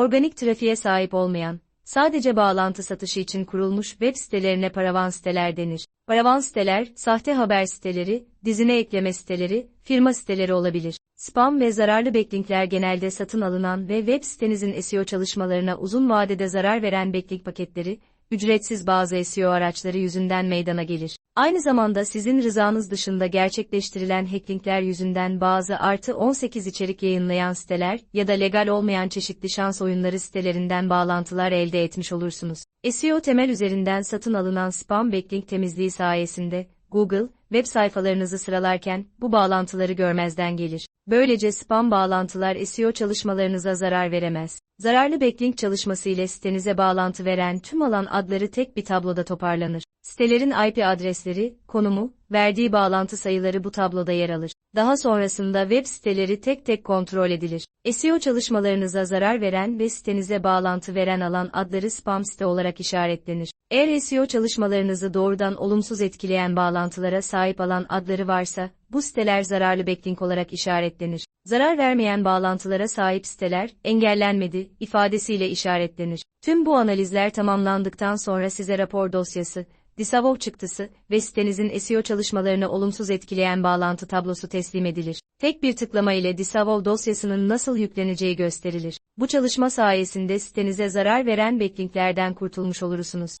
Organik trafiğe sahip olmayan, sadece bağlantı satışı için kurulmuş web sitelerine paravan siteler denir. Paravan siteler, sahte haber siteleri, dizine ekleme siteleri, firma siteleri olabilir. Spam ve zararlı backlinkler genelde satın alınan ve web sitenizin SEO çalışmalarına uzun vadede zarar veren backlink paketleri, ücretsiz bazı SEO araçları yüzünden meydana gelir. Aynı zamanda sizin rızanız dışında gerçekleştirilen hacklinkler yüzünden bazı artı 18 içerik yayınlayan siteler ya da legal olmayan çeşitli şans oyunları sitelerinden bağlantılar elde etmiş olursunuz. SEO temel üzerinden satın alınan spam backlink temizliği sayesinde Google, web sayfalarınızı sıralarken bu bağlantıları görmezden gelir. Böylece spam bağlantılar SEO çalışmalarınıza zarar veremez. Zararlı backlink çalışması ile sitenize bağlantı veren tüm alan adları tek bir tabloda toparlanır. Sitelerin IP adresleri, konumu, verdiği bağlantı sayıları bu tabloda yer alır. Daha sonrasında web siteleri tek tek kontrol edilir. SEO çalışmalarınıza zarar veren ve sitenize bağlantı veren alan adları spam site olarak işaretlenir. Eğer SEO çalışmalarınızı doğrudan olumsuz etkileyen bağlantılara sahip alan adları varsa, bu siteler zararlı backlink olarak işaretlenir. Zarar vermeyen bağlantılara sahip siteler, engellenmedi, ifadesiyle işaretlenir. Tüm bu analizler tamamlandıktan sonra size rapor dosyası, Disavow çıktısı ve sitenizin SEO çalışmalarını olumsuz etkileyen bağlantı tablosu teslim edilir. Tek bir tıklama ile Disavow dosyasının nasıl yükleneceği gösterilir. Bu çalışma sayesinde sitenize zarar veren backlinklerden kurtulmuş olursunuz.